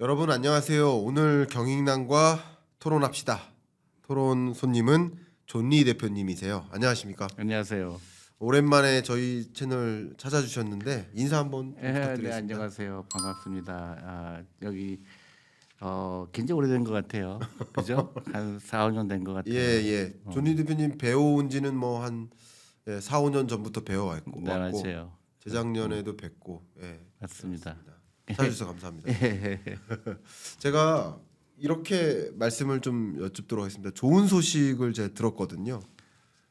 여러분 안녕하세요. 오늘 경익남과 토론합시다. 토론 손님은 존리 대표님이세요. 안녕하십니까? 안녕하세요. 오랜만에 저희 채널 찾아주셨는데 인사 한번 예, 네, 부탁드리겠습니다. 안녕하세요. 반갑습니다. 아, 여기 어, 굉장히 오래된 것 같아요. 그죠? 한 4, 5년 된 것 같아요. 예, 예. 존리 대표님 배워온 지는 뭐 한 예, 4, 5년 전부터 배워왔고 네, 맞아요. 재작년에도 뵙고 예. 맞습니다. 찾 아주셔서 감사합니다. 예. 제가 이렇게 말씀을 좀 여쭙도록 하겠습니다. 좋은 소식을 제가 들었거든요.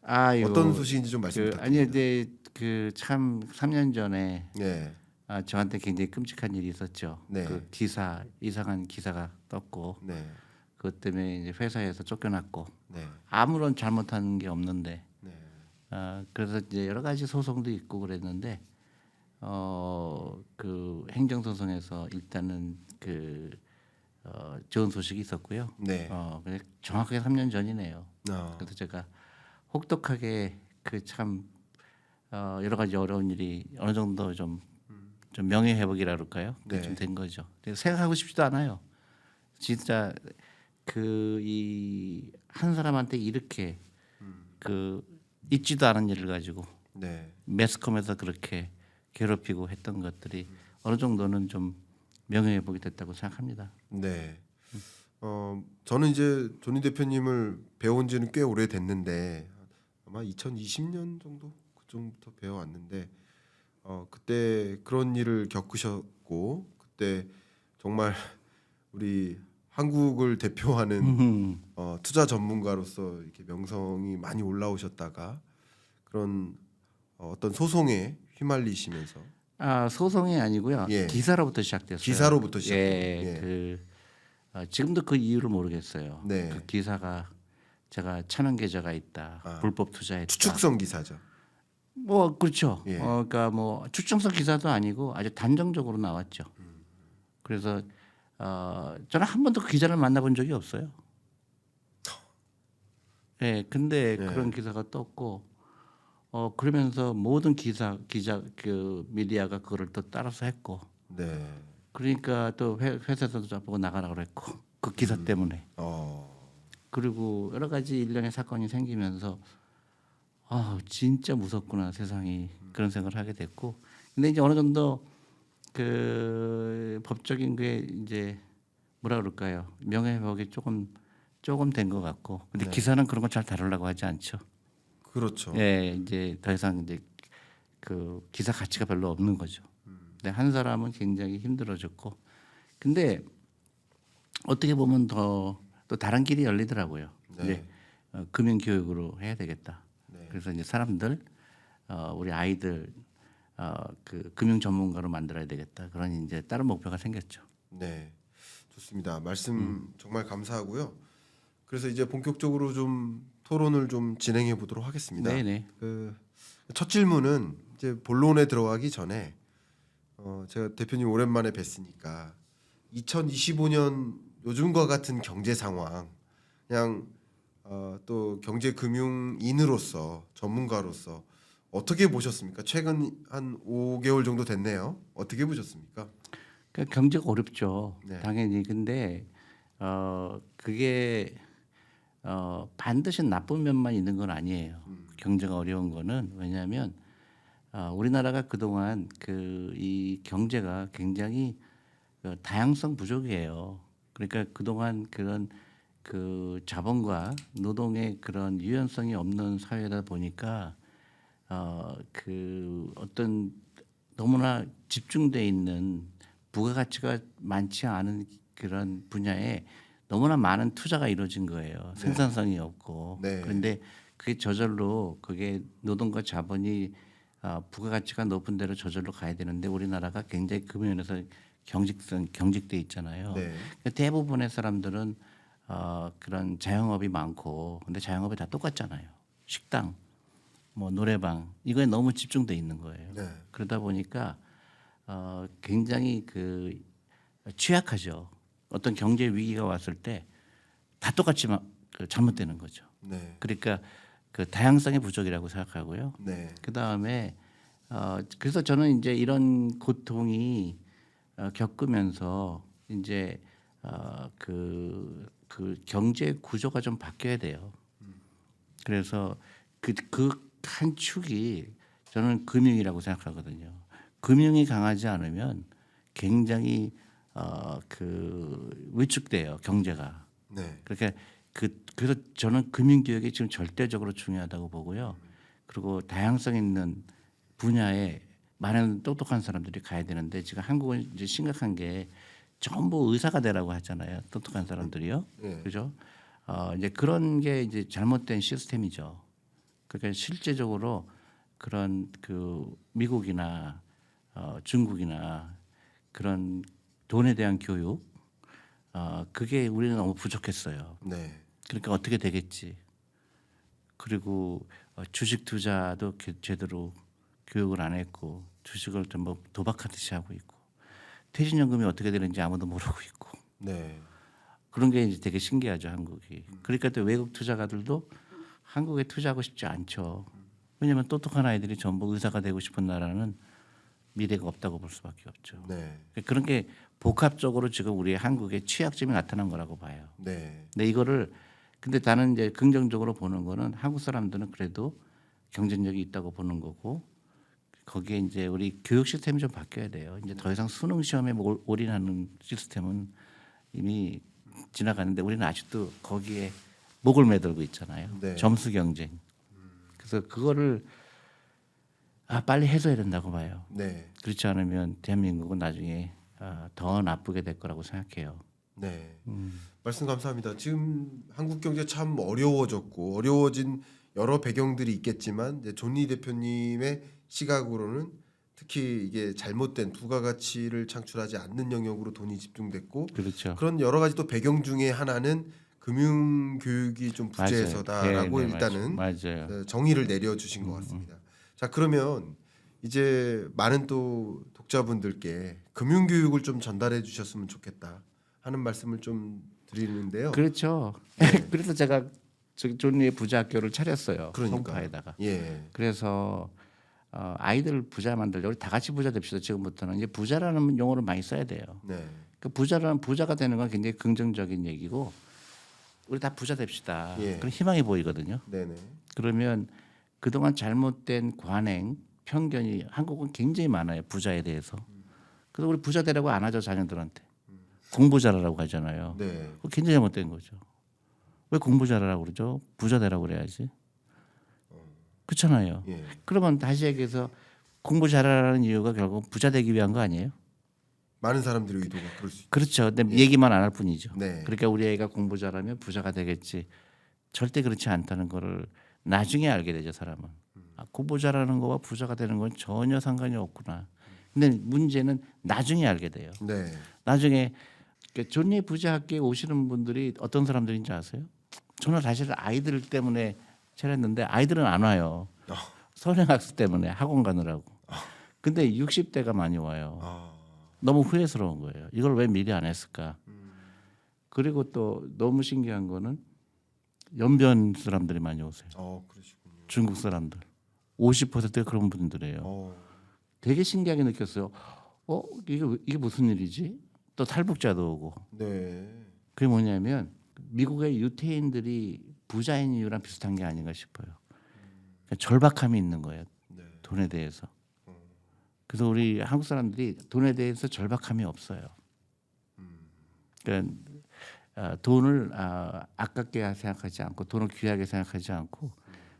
아, 이거 어떤 소식인지 좀 말씀 그, 부탁드립니다. 아니 이제 그참 3년 전에 예. 아, 저한테 굉장히 끔찍한 일이 있었죠. 네. 그 기사 이상한 기사가 떴고 네. 그것 때문에 이제 회사에서 쫓겨났고 네. 아무런 잘못한 게 없는데 네. 아, 그래서 이제 여러 가지 소송도 있고 그랬는데 어, 그 행정 소송에서 일단은 그 어, 좋은 소식이 있었고요. 네. 어, 정확하게 3년 전이네요. 아. 그래서 제가 혹독하게 그 참 어, 여러 가지 어려운 일이 어느 정도 좀, 좀 명예 회복이라 그럴까요? 네. 좀된 거죠. 생각하고 싶지도 않아요. 진짜 그 이 한 사람한테 이렇게 그 있지도 않은 일을 가지고 네. 매스컴에서 그렇게 괴롭히고 했던 것들이 어느 정도는 좀 명예회복이 됐다고 생각합니다. 네. 어, 저는 이제 조니 대표님을 배운 지는 꽤 오래 됐는데 아마 2020년 정도 그쯤부터 배워왔는데 어, 그때 그런 일을 겪으셨고 그때 정말 우리 한국을 대표하는 어, 투자 전문가로서 이렇게 명성이 많이 올라오셨다가 그런 어, 어떤 소송에 휘말리시면서 아 소송이 아니고요. 예. 기사로부터 시작됐어요. 기사로부터 시작돼요. 예, 예. 그 어, 지금도 그 이유를 모르겠어요. 네. 그 기사가 제가 천원 계좌가 있다, 아, 불법 투자했다. 추측성 기사죠. 뭐 그렇죠. 예. 어, 그러니까 뭐 추정성 기사도 아니고 아주 단정적으로 나왔죠. 그래서 어, 저는 한 번도 그 기자를 만나본 적이 없어요. 예, 근데 예. 그런 기사가 떴고 어 그러면서 모든 기사 기자 그 미디어가 그거를 또 따라서 했고 네. 그러니까 또 회, 회사에서도 저보고 나가라 그랬고 그 기사 때문에 어. 그리고 여러 가지 일련의 사건이 생기면서 아 진짜 무섭구나 세상이 그런 생각을 하게 됐고 근데 이제 어느 정도 그 법적인 게 이제 뭐라 그럴까요 명예회복이 조금 조금 된 것 같고 근데 네. 기사는 그런 거 잘 다루려고 하지 않죠. 그렇죠. 예, 이제 더 이상 이제 그 기사 가치가 별로 없는 거죠. 근데 한 사람은 굉장히 힘들어졌고, 근데 어떻게 보면 더 또 다른 길이 열리더라고요. 네. 이제 어, 금융 교육으로 해야 되겠다. 네. 그래서 이제 사람들 어, 우리 아이들 어, 그 금융 전문가로 만들어야 되겠다. 그런 이제 다른 목표가 생겼죠. 네, 좋습니다. 말씀 정말 감사하고요. 그래서 이제 본격적으로 좀 토론을 좀 진행해 보도록 하겠습니다. 네, 네. 그첫 질문은 이제 본론에 들어가기 전에 어, 제가 대표님 오랜만에 뵀으니까 2025년 요즘과 같은 경제 상황 그냥 어, 또 경제 금융인으로서 전문가로서 어떻게 보셨습니까? 최근 한 5개월 정도 됐네요. 어떻게 보셨습니까? 그러니까 경제가 어렵죠. 네. 당연히. 근데 어 그게 어 반드시 나쁜 면만 있는 건 아니에요. 경제가 어려운 거는 왜냐하면 어, 우리나라가 그동안 그 이 경제가 굉장히 그 다양성 부족이에요. 그러니까 그동안 그런 그 자본과 노동의 그런 유연성이 없는 사회다 보니까 어 그 어떤 너무나 집중돼 있는 부가가치가 많지 않은 그런 분야에 너무나 많은 투자가 이루어진 거예요. 생산성이 없고. 네. 그런데 그게 저절로 그게 노동과 자본이 아, 부가가치가 높은 데로 저절로 가야 되는데 우리나라가 굉장히 그 면에서 경직성 경직돼 있잖아요. 네. 그러니까 대부분의 사람들은 어, 그런 자영업이 많고 근데 자영업이 다 똑같잖아요. 식당, 뭐 노래방 이거에 너무 집중돼 있는 거예요. 네. 그러다 보니까 어, 굉장히 그 취약하죠. 어떤 경제 위기가 왔을 때 다 똑같이 막그 잘못되는 거죠. 네. 그러니까 그 다양성의 부족이라고 생각하고요. 네. 그 다음에 어, 그래서 저는 이제 이런 고통이 어, 겪으면서 이제 어 그그 그 경제 구조가 좀 바뀌어야 돼요. 그래서 그그한 축이 저는 금융이라고 생각하거든요. 금융이 강하지 않으면 굉장히 어 그 위축돼요 경제가. 네. 그렇게 그 그래서 저는 금융 교육이 지금 절대적으로 중요하다고 보고요. 그리고 다양성 있는 분야에 많은 똑똑한 사람들이 가야 되는데 지금 한국은 이제 심각한 게 전부 의사가 되라고 하잖아요. 똑똑한 사람들이요. 네. 그죠? 어 이제 그런 게 이제 잘못된 시스템이죠. 그러니까 실제적으로 그런 그 미국이나 어 중국이나 그런 돈에 대한 교육 어 그게 우리는 너무 부족했어요. 네. 그러니까 어떻게 되겠지. 그리고 어, 주식 투자도 게- 제대로 교육을 안 했고 주식을 전부 도박하듯이 하고 있고 퇴직연금이 어떻게 되는지 아무도 모르고 있고 네. 그런 게 이제 되게 신기하죠 한국이. 그러니까 또 외국 투자가들도 한국에 투자하고 싶지 않죠. 왜냐하면 똑똑한 아이들이 전부 의사가 되고 싶은 나라는 미래가 없다고 볼 수밖에 없죠. 네. 그런 게 복합적으로 지금 우리 한국의 취약점이 나타난 거라고 봐요. 네. 근데 이거를 근데 나는 이제 긍정적으로 보는 거는 한국 사람들은 그래도 경쟁력이 있다고 보는 거고 거기에 이제 우리 교육 시스템이 좀 바뀌어야 돼요. 이제 더 이상 수능 시험에 올- 올인하는 시스템은 이미 지나가는데 우리는 아직도 거기에 목을 매들고 있잖아요. 네. 점수 경쟁. 그래서 그거를 아 빨리 해소해야 된다고 봐요. 네. 그렇지 않으면 대한민국은 나중에 아, 더 나쁘게 될 거라고 생각해요. 네. 음. 말씀 감사합니다. 지금 한국 경제 참 어려워졌고 어려워진 여러 배경들이 있겠지만 이제 존리 대표님의 시각으로는 특히 이게 잘못된 부가가치를 창출하지 않는 영역으로 돈이 집중됐고 그렇죠. 그런 여러 가지 또 배경 중에 하나는 금융 교육이 좀. 부재해서다라고 네, 네, 일단은 맞아요. 네, 정의를 내려주신 것 같습니다. 자 그러면 이제 많은 또 독자분들께 금융 교육을 좀 전달해 주셨으면 좋겠다 하는 말씀을 좀 드리는데요. 그렇죠. 그래서 제가 존리의 부자 학교를 차렸어요. 그러니까. 송파에다가. 예, 그래서 어, 아이들 부자 만들려 우리 다 같이 부자 됩시다. 지금부터는 이제 부자라는 용어를 많이 써야 돼요. 네, 그 부자라는 부자가 되는 건 굉장히 긍정적인 얘기고 우리 다 부자 됩시다. 예. 그런 희망이 보이거든요. 네, 네, 그러면 그동안 잘못된 관행, 편견이 한국은 굉장히 많아요. 부자에 대해서. 그래서 우리 부자 되라고 안 하죠 자녀들한테. 공부 잘하라고 하잖아요. 네, 굉장히 잘못된 거죠. 왜 공부 잘하라고 그러죠? 부자 되라고 그래야지. 그렇잖아요. 예, 그러면 다시 얘기해서 공부 잘하라는 이유가 결국 부자 되기 위한 거 아니에요? 많은 사람들의 의도가 그럴 수 있. 그렇죠. 근데 얘기만 안 할 뿐이죠. 네, 그러니까 우리 애가 공부 잘하면 부자가 되겠지. 절대 그렇지 않다는 거를 나중에 알게 되죠 사람은. 아, 공부 잘하는 거와 부자가 되는 건 전혀 상관이 없구나. 근데 문제는 나중에 알게 돼요. 네, 나중에 그 존리 부자 학교에 오시는 분들이 어떤 사람들인지 아세요? 저는 사실 아이들 때문에 차렸는데 아이들은 안 와요. 어. 선행학습 때문에 학원 가느라고. 근데 60대가 많이 와요. 아, 너무 후회스러운 거예요. 이걸 왜 미리 안 했을까? 그리고 또 너무 신기한 거는 연변 사람들이 많이 오세요. 어. 중국 사람들. 50%가 그런 분들이에요. 어, 되게 신기하게 느꼈어요. 어, 이게 이게 무슨 일이지? 또 탈북자도 오고. 네, 그게 뭐냐면 미국의 유태인들이 부자인 이유랑 비슷한 게 아닌가 싶어요. 그러니까 절박함이 있는 거예요. 네, 돈에 대해서. 그래서 우리 한국 사람들이 돈에 대해서 절박함이 없어요. 그러니까 어, 돈을 아, 아깝게 생각하지 않고 돈을 귀하게 생각하지 않고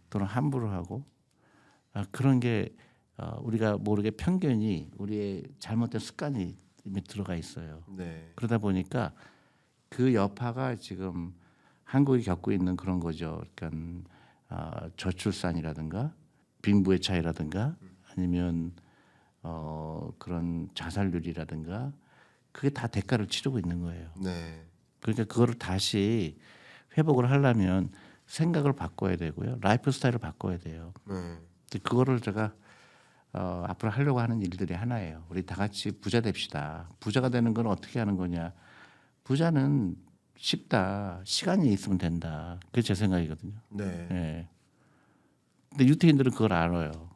돈을 함부로 하고 아, 그런 게 어, 우리가 모르게 편견이 우리의 잘못된 습관이 이미 들어가 있어요. 네, 그러다 보니까 그 여파가 지금 한국이 겪고 있는 그런 거죠. 그러니까 어, 저출산이라든가 빈부의 차이라든가 아니면 어, 그런 자살률이라든가 그게 다 대가를 치르고 있는 거예요. 네, 그러니까 그거를 다시 회복을 하려면 생각을 바꿔야 되고요. 라이프 스타일을 바꿔야 돼요. 네, 그거를 제가 어, 앞으로 하려고 하는 일들이 하나예요. 우리 다 같이 부자 됩시다. 부자가 되는 건 어떻게 하는 거냐? 부자는 쉽다. 시간이 있으면 된다. 그게 제 생각이거든요. 네, 예. 근데 유태인들은 그걸 알아요.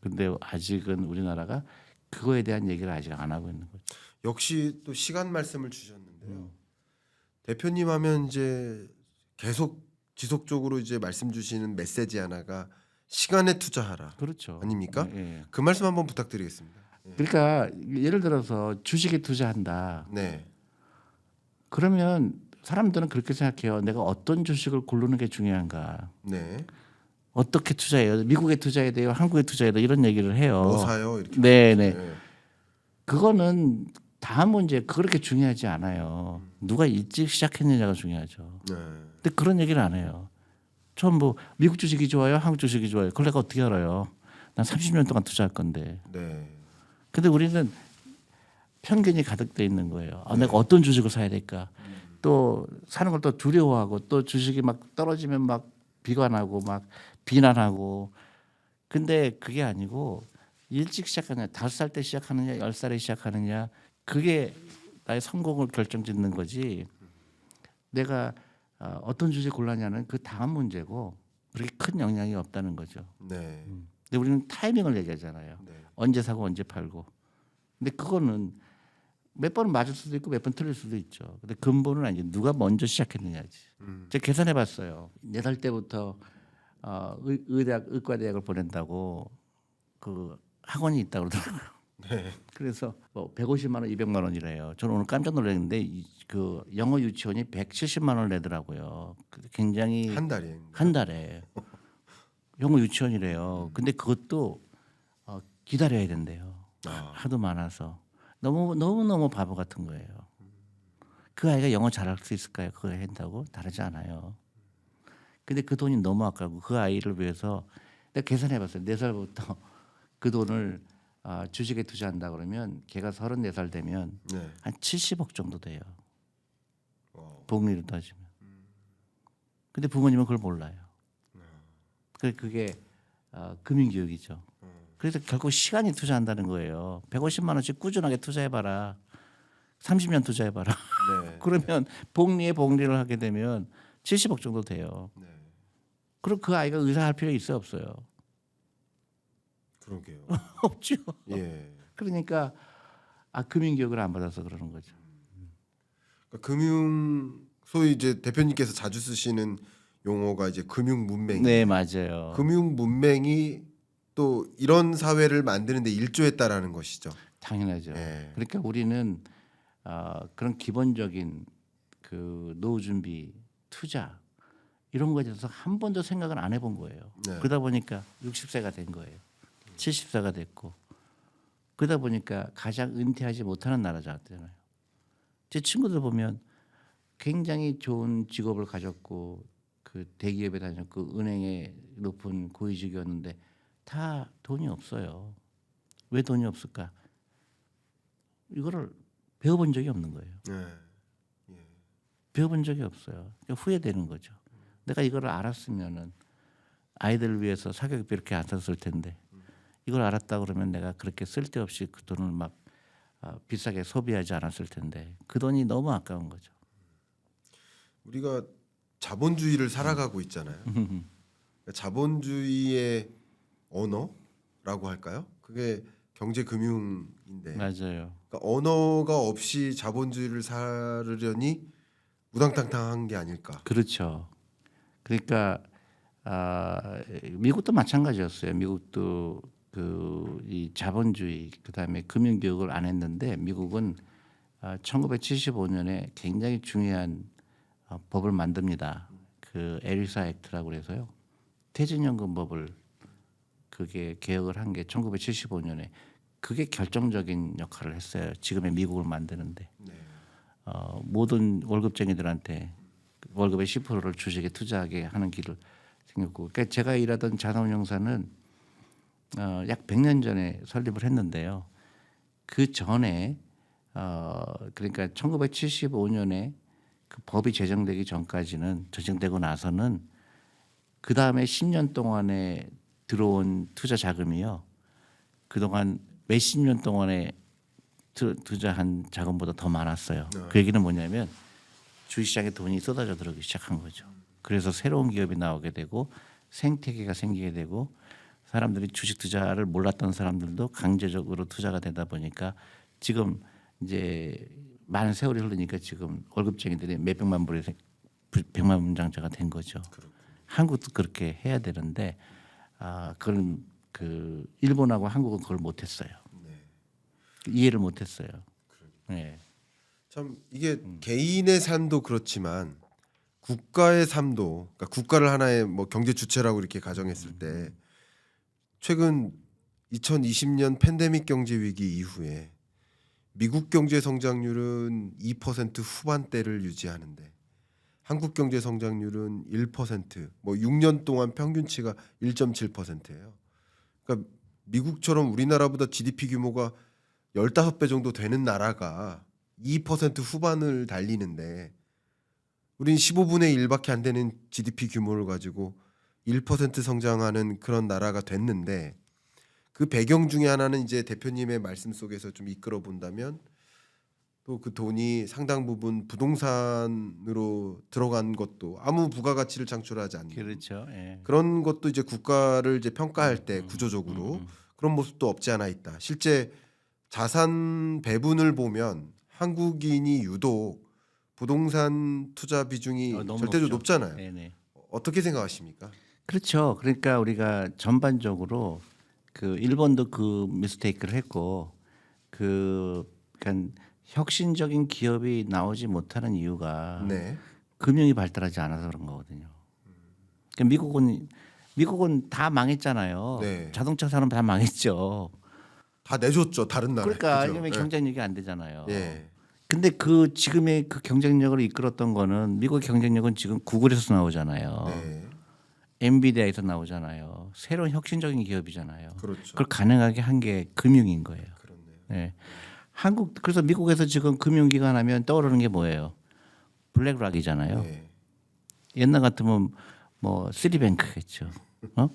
근데 아직은 우리나라가 그거에 대한 얘기를 아직 안 하고 있는 거죠. 역시 또 시간 말씀을 주셨는데요. 음. 대표님 하면 이제 계속 지속적으로 이제 말씀 주시는 메시지 하나가 시간에 투자하라. 그렇죠. 아닙니까? 예. 그 말씀 한번 부탁드리겠습니다. 그러니까 예를 들어서 주식에 투자한다. 네. 그러면 사람들은 그렇게 생각해요. 내가 어떤 주식을 고르는 게 중요한가? 네. 어떻게 투자해요? 미국에 투자해야 돼요? 한국에 투자해야 돼요? 이런 얘기를 해요. 뭐 사요? 이렇게. 네, 네. 네. 그거는 다음 문제 그렇게 중요하지 않아요. 누가 일찍 시작했느냐가 중요하죠. 네. 근데 그런 얘기를 안 해요. 처음 뭐 미국 주식이 좋아요, 한국 주식이 좋아요. 그걸 내가 어떻게 알아요? 난 30년 동안 투자할 건데. 네. 근데 우리는 편견이 가득돼 있는 거예요. 아, 내가 어떤 주식을 사야 될까? 또 사는 걸 또 두려워하고 또 주식이 막 떨어지면 막 비관하고 막 비난하고. 근데 그게 아니고 일찍 시작하느냐, 다섯 살 때 시작하느냐, 열 살에 시작하느냐, 그게 나의 성공을 결정짓는 거지. 내가 어, 어떤 주식 골랐냐는 그 다음 문제고 그렇게 큰 영향이 없다는 거죠. 네. 근데 우리는 타이밍을 얘기하잖아요. 네. 언제 사고 언제 팔고. 근데 그거는 몇 번은 맞을 수도 있고 몇 번 틀릴 수도 있죠. 근데 근본은 아니지. 누가 먼저 시작했느냐지. 음. 제가 계산해 봤어요. 네 살 때부터 어, 의, 의대학 의과대학을 보낸다고 그 학원이 있다고 그러더라고요. 네. 그래서 뭐 150만 원, 200만 원이래요. 저는 오늘 깜짝 놀랐는데 이, 그 영어 유치원이 170만 원을 내더라고요. 그 굉장히 한 달에. 한 달에 영어 유치원이래요. 근데 그것도 어, 기다려야 된대요. 아. 하도 많아서 너무 너무 너무 바보 같은 거예요. 그 아이가 영어 잘할 수 있을까요? 그거 한다고 다르지 않아요. 근데 그 돈이 너무 아까고 그 아이를 위해서 내가 계산해봤어요. 네 살부터 그 돈을 아, 주식에 투자한다 그러면 걔가 서른네 살 되면 네. 한 70억 정도 돼요. 어. 복리로 따지면. 근데 부모님은 그걸 몰라요. 그 그게 어, 금융 교육이죠. 그래서 결국 시간이 투자한다는 거예요. 150만 원씩 꾸준하게 투자해봐라. 30년 투자해봐라. 네. 그러면 복리에 복리를 하게 되면 70억 정도 돼요. 네. 그럼 그 아이가 의사 할 필요 있어요, 없어요? 그러게요. 없죠. 예. 그러니까 아 금융 교육을 안 받아서 그러는 거죠. 그러니까 금융 소위 이제 대표님께서 자주 쓰시는 용어가 이제 금융 문맹. 네, 맞아요. 금융 문맹이 또 이런 사회를 만드는데 일조했다라는 것이죠. 당연하죠. 예. 그러니까 우리는 어, 그런 기본적인 그 노후 준비, 투자 이런 거에 대해서 한 번도 생각을 안 해본 거예요. 네. 그러다 보니까 60세가 된 거예요. 70세가 됐고 그러다 보니까 가장 은퇴하지 못하는 나라잖아요. 제 친구들 보면 굉장히 좋은 직업을 가졌고 그 대기업에 다녔고 은행에 높은 고위직이었는데 다 돈이 없어요. 왜 돈이 없을까? 이거를 배워본 적이 없는 거예요. 네. 배워본 적이 없어요. 그러니까 후회되는 거죠. 내가 이걸 알았으면은 아이들을 위해서 사교육비 이렇게 안 썼을 텐데 이걸 알았다 그러면 내가 그렇게 쓸데없이 그 돈을 막 아, 비싸게 소비하지 않았을 텐데 그 돈이 너무 아까운 거죠. 우리가 자본주의를 살아가고 있잖아요. 자본주의의 언어라고 할까요? 그게 경제 금융인데 맞아요. 그러니까 언어가 없이 자본주의를 살으려니 우당탕탕한 게 아닐까. 그렇죠. 그러니까 아, 미국도 마찬가지였어요. 미국도 그 이 자본주의 그다음에 금융 교육을 안 했는데 미국은 아, 1975년에 굉장히 중요한 어, 법을 만듭니다. 그 에리사 액트라고 그래서요. 퇴직연금법을 그게 개혁을 한 게 1975년에 그게 결정적인 역할을 했어요. 지금의 미국을 만드는데. 네. 어, 모든 월급쟁이들한테 월급의 10%를 주식에 투자하게 하는 길을 생겼고, 그러니까 제가 일하던 자산운용사는 어, 약 100년 전에 설립을 했는데요. 그 전에 어, 그러니까 1975년에 그 법이 제정되기 전까지는 제정되고 나서는 그 다음에 10년 동안에 들어온 투자 자금이요. 그동안 몇십 년 동안에 투, 투자한 자금보다 더 많았어요. 그 얘기는 뭐냐면 주식시장에 돈이 쏟아져 들어오기 시작한 거죠. 그래서 새로운 기업이 나오게 되고 생태계가 생기게 되고 사람들이 주식 투자를 몰랐던 사람들도 강제적으로 투자가 되다 보니까 지금 이제 많은 세월이 흐르니까 지금 월급쟁이들이 몇 백만 불의 생- 부- 백만장자가 된 거죠. 한국도 그렇게 해야 되는데 아 그걸 그 일본하고 한국은 그걸 못했어요. 이해를 못했어요. 네. 참 이게 음. 개인의 삶도 그렇지만 국가의 삶도 그러니까 국가를 하나의 뭐 경제 주체라고 이렇게 가정했을 음. 때 최근 2020년 팬데믹 경제 위기 이후에 미국 경제 성장률은 2% 후반대를 유지하는데 한국 경제 성장률은 1%뭐 6년 동안 평균치가 1.7%예요. 그러니까 미국처럼 우리나라보다 GDP 규모가 15배 정도 되는 나라가 2% 후반을 달리는데 우린 15분의 1밖에 안 되는 GDP 규모를 가지고 1% 성장하는 그런 나라가 됐는데 그 배경 중에 하나는 이제 대표님의 말씀 속에서 좀 이끌어 본다면 또 그 돈이 상당 부분 부동산으로 들어간 것도 아무 부가가치를 창출하지 않는 그렇죠. 예. 그런 것도 이제 국가를 이제 평가할 때 구조적으로 음, 음. 그런 모습도 없지 않아 있다. 실제 자산 배분을 보면 한국인이 유독 부동산 투자 비중이 어, 절대적으로 높죠. 높잖아요. 네네. 어떻게 생각하십니까? 그렇죠. 그러니까 우리가 전반적으로 그 일본도 그 미스테이크를 했고 그 그러니까 혁신적인 기업이 나오지 못하는 이유가 네. 금융이 발달하지 않아서 그런 거거든요. 그러니까 미국은 미국은 다 망했잖아요. 네. 자동차 산업 다 망했죠. 다 내줬죠 다른 나라. 그러니까 그죠? 왜냐면 예. 경쟁력이 안 되잖아요. 예. 근데 그 지금의 그 경쟁력을 이끌었던 거는 미국 경쟁력은 지금 구글에서 나오잖아요. 네. 엔비디아에서 나오잖아요. 새로운 혁신적인 기업이잖아요. 그렇죠. 그걸 가능하게 한 게 금융인 거예요. 그렇네요. 네. 한국 그래서 미국에서 지금 금융기관 하면 떠오르는 게 뭐예요? 블랙락이잖아요. 네. 옛날 같으면 뭐 쓰리뱅크겠죠. 어?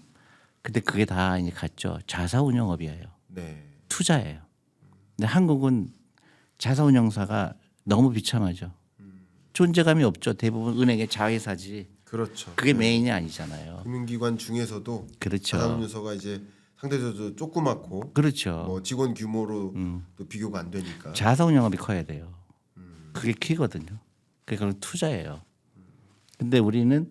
근데 그게 다 이제 갔죠. 자사운용업이에요. 네. 투자예요. 근데 한국은 자사운용사가 너무 비참하죠. 존재감이 없죠. 대부분 은행의 자회사지. 그렇죠. 그게 메인이 아니잖아요. 금융기관 중에서도 그렇죠. 자산운용사가 이제 상대적으로 조그맣고 그렇죠. 뭐 직원 규모로 또 비교가 안 되니까. 자사운용업이 커야 돼요. 그게 키거든요. 그건 투자예요. 근데 우리는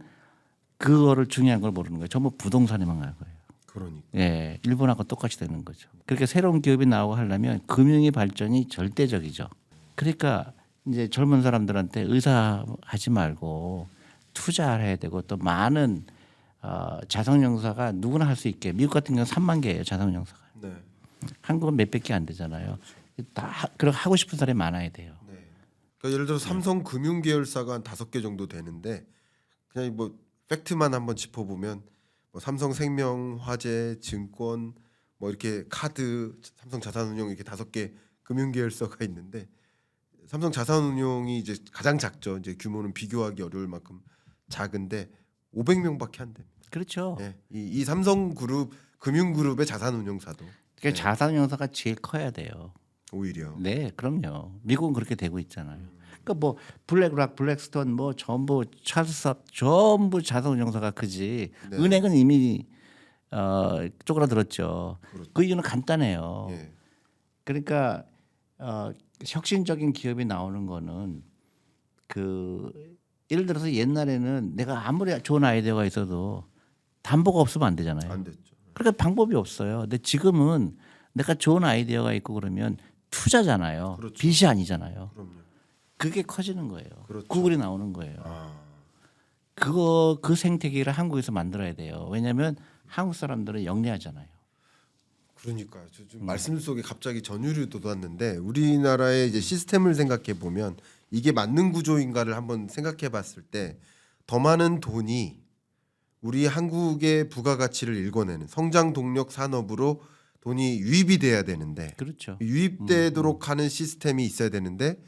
그거를 중요한 걸 모르는 거예요. 전부 부동산에만 갈 거예요. 그러니까. 예, 일본하고 똑같이 되는 거죠. 그러니까 새로운 기업이 나오고 하려면 금융의 발전이 절대적이죠. 그러니까 이제 젊은 사람들한테 의사 하지 말고 투자를 해야 되고 또 많은 어, 자산운용사가 누구나 할 수 있게 미국 같은 경우는 3만 개예요 자산운용사가. 네. 한국은 몇백 개 안 되잖아요. 다 하- 그런 하고 싶은 사람이 많아야 돼요. 네. 그러니까 예를 들어 삼성 금융 계열사가 한 다섯 개 정도 되는데 그냥 뭐 팩트만 한번 짚어보면 뭐 삼성 생명, 화재, 증권, 뭐 이렇게 카드, 삼성 자산운용 이렇게 다섯 개 금융 계열사가 있는데 삼성 자산운용이 이제 가장 작죠. 이제 규모는 비교하기 어려울 만큼 작은데 500명밖에 안 됩니다. 그렇죠. 네. 이, 이 삼성그룹 금융그룹의 자산운용사도 그러니까 자산운용사가 제일 커야 돼요. 오히려 네, 그럼요. 미국은 그렇게 되고 있잖아요. 그러니까 뭐 블랙락, 블랙스톤 뭐 전부 찰스삽 전부 자산운용사가 크지. 네. 은행은 이미 어 쪼그라들었죠. 그렇죠. 그 이유는 간단해요. 예. 그러니까 어 혁신적인 기업이 나오는 거는 그 예를 들어서 옛날에는 내가 아무리 좋은 아이디어가 있어도 담보가 없으면 안 되잖아요. 안 됐죠. 그러니까 방법이 없어요. 근데 지금은 내가 좋은 아이디어가 있고 그러면 투자잖아요. 그렇죠. 빚이 아니잖아요. 그럼요. 그게 커지는 거예요. 그렇죠. 구글이 나오는 거예요. 아. 그거 그 생태계를 한국에서 만들어야 돼요. 왜냐하면 한국 사람들은 영리하잖아요. 그러니까 저 음. 좀 말씀 속에 갑자기 전율이 돋았는데 우리나라의 이제 시스템을 생각해 보면 이게 맞는 구조인가를 한번 생각해 봤을 때 더 많은 돈이 우리 한국의 부가가치를 읽어내는 성장 동력 산업으로 돈이 유입이 돼야 되는데 그렇죠. 유입되도록 하는 시스템이 있어야 되는데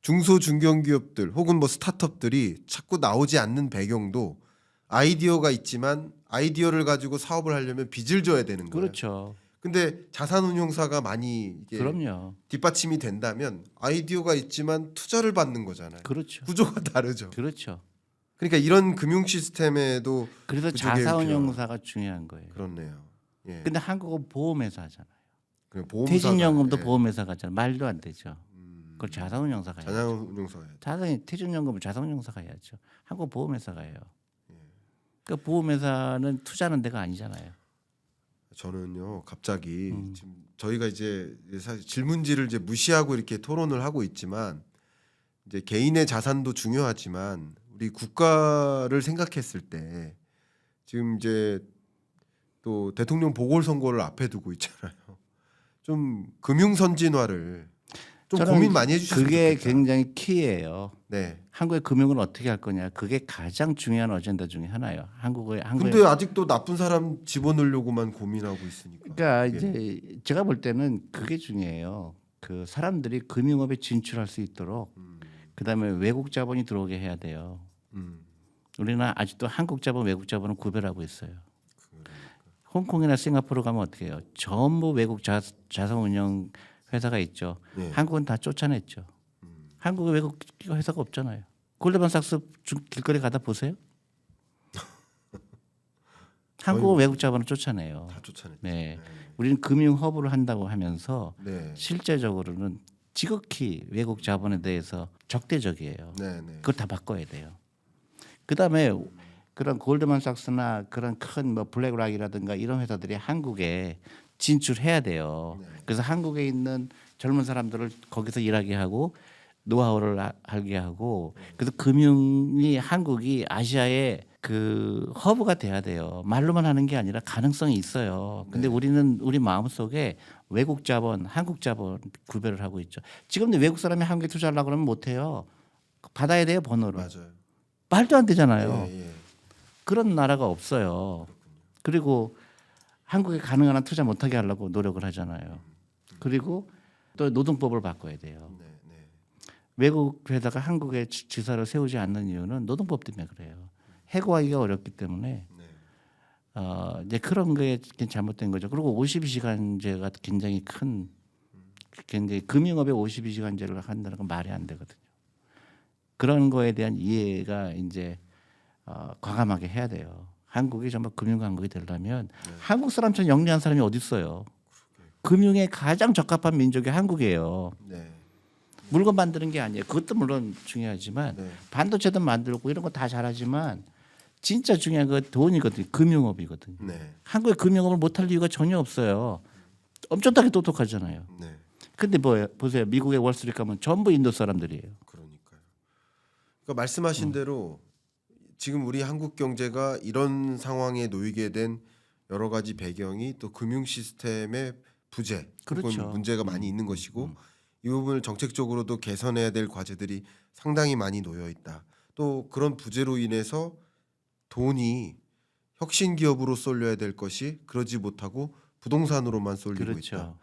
중소 중견기업들 혹은 뭐 스타트업들이 자꾸 나오지 않는 배경도 아이디어가 있지만 아이디어를 가지고 사업을 하려면 빚을 져야 되는 거예요. 그렇죠. 근데 자산운용사가 많이 이게 그럼요. 뒷받침이 된다면 아이디어가 있지만 투자를 받는 거잖아요. 그렇죠. 구조가 다르죠. 그렇죠. 그러니까 이런 금융 시스템에도 그래서 그쪽에 자사운용사가 중요한 거예요. 그렇네요. 예. 근데 한국은 보험회사 하잖아요. 그냥 보험사가- 퇴직연금도 예. 보험회사가 하잖아요. 말도 안 되죠. 음, 그걸 자산운용사가 해야죠. 자산운용사. 자산이 퇴직연금은 자산운용사가 해야죠. 한국 보험회사가 해요. 예. 그 보험회사는 투자하는 데가 아니잖아요. 저는요 갑자기 음. 지금 저희가 이제 사실 질문지를 이제 무시하고 이렇게 토론을 하고 있지만 이제 개인의 자산도 중요하지만 우리 국가를 생각했을 때 지금 이제 또 대통령 보궐선거를 앞에 두고 있잖아요. 좀 금융 선진화를 좀 저는 고민 많이 해주셨으면 그게 좋겠다. 굉장히 키예요. 네. 한국의 금융을 어떻게 할 거냐. 그게 가장 중요한 어젠다 중에 하나예요. 한국의 한국의 근데 아직도 나쁜 사람 집어넣으려고만 고민하고 있으니까. 그러니까 예. 이제 제가 볼 때는 그게 중요해요. 그 사람들이 금융업에 진출할 수 있도록 음, 그다음에 외국 자본이 들어오게 해야 돼요. 음, 우리는 아직도 한국 자본, 외국 자본을 구별하고 있어요. 그러니까. 홍콩이나 싱가포르 가면 어떻게 해요? 전부 외국 자, 자산운용 회사가 있죠. 네. 한국은 다 쫓아냈죠. 음. 한국에 외국 회사가 없잖아요. 골드만 삭스 중- 길거리 가다 보세요. 한국은 외국 자본을 쫓아내요. 다 쫓아냈죠. 네, 우리는 금융 허브를 한다고 하면서 네. 실제적으로는 지극히 외국 자본에 대해서 적대적이에요. 네, 네. 그걸 다 바꿔야 돼요. 그다음에 그런 골드만삭스나 그런 큰 뭐 블랙락이라든가 이런 회사들이 한국에 진출해야 돼요. 그래서 한국에 있는 젊은 사람들을 거기서 일하게 하고 노하우를 아- 알게 하고 그래서 금융이 한국이 아시아의 그 허브가 돼야 돼요. 말로만 하는 게 아니라 가능성이 있어요. 근데 우리는 우리 마음속에 외국 자본, 한국 자본 구별을 하고 있죠. 지금도 외국 사람이 한국에 투자하려고 그러면 못 해요. 받아야 돼요, 번호를. 맞아요. 말도 안 되잖아요. 예, 예. 그런 나라가 없어요. 그리고 한국에 가능한 한 투자 못하게 하려고 노력을 하잖아요. 그리고 또 노동법을 바꿔야 돼요. 네, 네. 외국 회사가 한국에 지- 지사를 세우지 않는 이유는 노동법 때문에 그래요. 해고하기가 어렵기 때문에 네. 어, 이제 그런 게 잘못된 거죠. 그리고 52시간제가 굉장히 큰 굉장히 금융업에 52시간제를 한다는 건 말이 안 되거든요. 그런 거에 대한 이해가 이제 어, 과감하게 해야 돼요. 한국이 정말 금융 강국이 되려면 한국 사람처럼 영리한 사람이 어디 있어요? 금융에 가장 적합한 민족이 한국이에요. 네. 물건 만드는 게 아니에요. 그것도 물론 중요하지만 네. 반도체도 만들고 이런 거 다 잘하지만 진짜 중요한 건 돈이거든요. 금융업이거든요. 네. 한국의 금융업을 못할 이유가 전혀 없어요. 엄청나게 똑똑하잖아요. 네. 근데 뭐 보세요. 미국의 월스트리트 가면 전부 인도 사람들이에요. 그러니까요. 그러니까 말씀하신 음. 대로 지금 우리 한국 경제가 이런 상황에 놓이게 된 여러 가지 배경이 또 금융 시스템의 부재, 그렇죠. 혹은 문제가 많이 있는 것이고 음. 이 부분을 정책적으로도 개선해야 될 과제들이 상당히 많이 놓여 있다. 또 그런 부재로 인해서 돈이 혁신 기업으로 쏠려야 될 것이 그러지 못하고 부동산으로만 쏠리고 있다. 그렇죠.